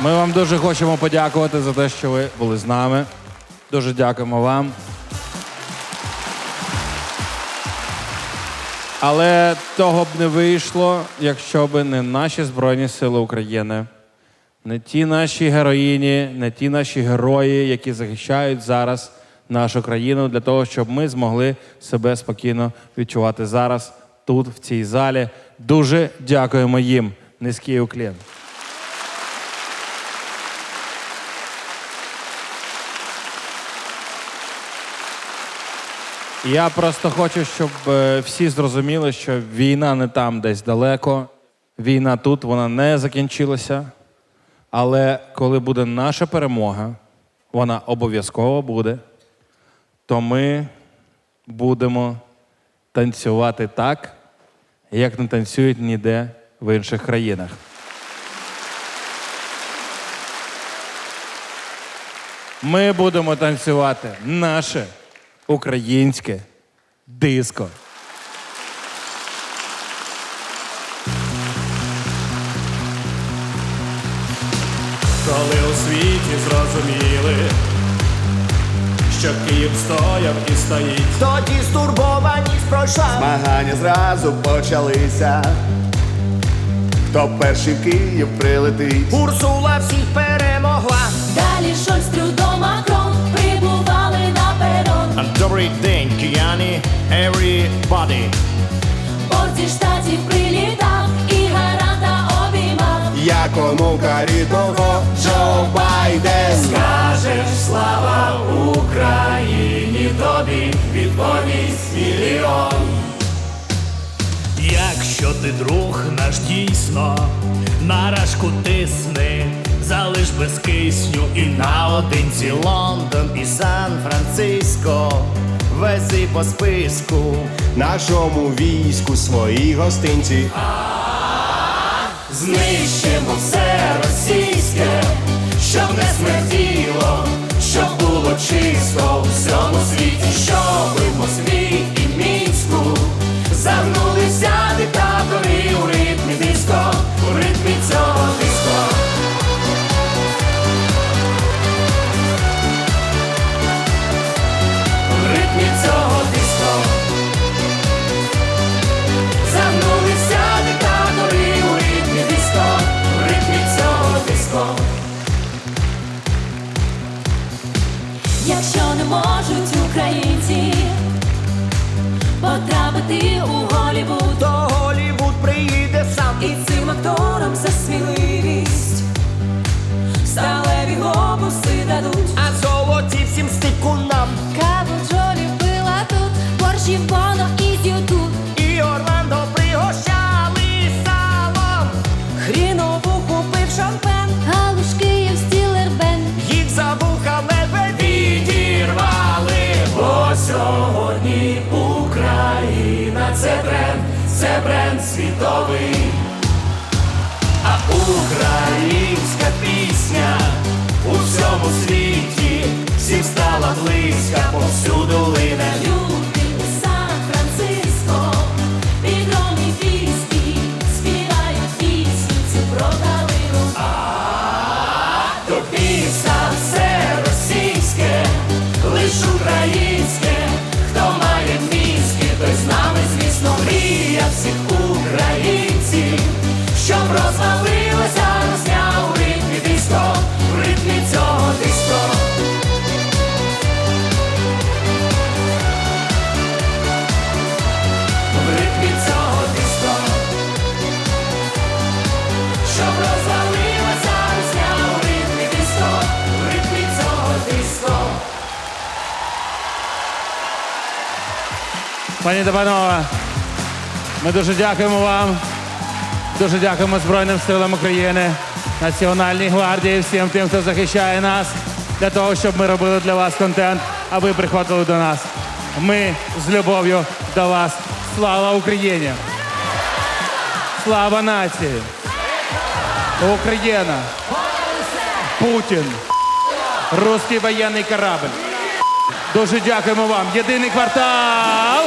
Ми вам дуже хочемо подякувати за те, що ви були з нами. Дуже дякуємо вам. Але того б не вийшло, якщо б не наші Збройні Сили України, не ті наші героїні, не ті наші герої, які захищають зараз нашу країну для того, щоб ми змогли себе спокійно відчувати зараз, тут, в цій залі. Дуже дякуємо їм. Низький уклін. Я просто хочу, щоб е, всі зрозуміли, що війна не там десь далеко. Війна тут, вона не закінчилася. Але коли буде наша перемога, вона обов'язково буде, то ми будемо танцювати так, як не танцюють ніде в інших країнах. Ми будемо танцювати наше українське диско. Коли у світі зрозуміли, що Київ стояв і стоїть, Тоді стурбованість пройшла. Змагання зразу почалися. Хто перший в Київ прилетить? Урсула всіх перемогла. Далі Шольц, Трюдо, Добрий день, кияні, everybody Порт зі штатів прилітав і гаранта обіймав. Якому рідного Джо Байден. Скажеш слава Україні, тобі відповість мільйон. Якщо ти друг наш дійсно, на рашку тисни, залиш без кисню і наодинці Лондон і Сан-Франциско, вези по списку нашому війську свої гостинці. знищимо все російське, щоб не смерділо, щоб було чисто у всьому світі, щоб дадуть. А золоті всім стикунам. Каву Джолі пила тут, борщів Боно і Ютуб. І Орландо пригощали салом. Хрінову купив шампен, галушки в стілербен. Їх за вуха ледве Відірвали, бо сьогодні Україна це бренд, це бренд світовий. А українська Пані та панове, ми дуже дякуємо вам. Дуже дякуємо Збройним силам України, Національній гвардії, всім тим, хто захищає нас, для того, щоб ми робили для вас контент, а ви приходили до нас. Ми з любов'ю до вас. Слава Україні! Слава нації! Україна! Путін! Руський воєнний корабль! Дуже дякуємо вам. Єдиний квартал!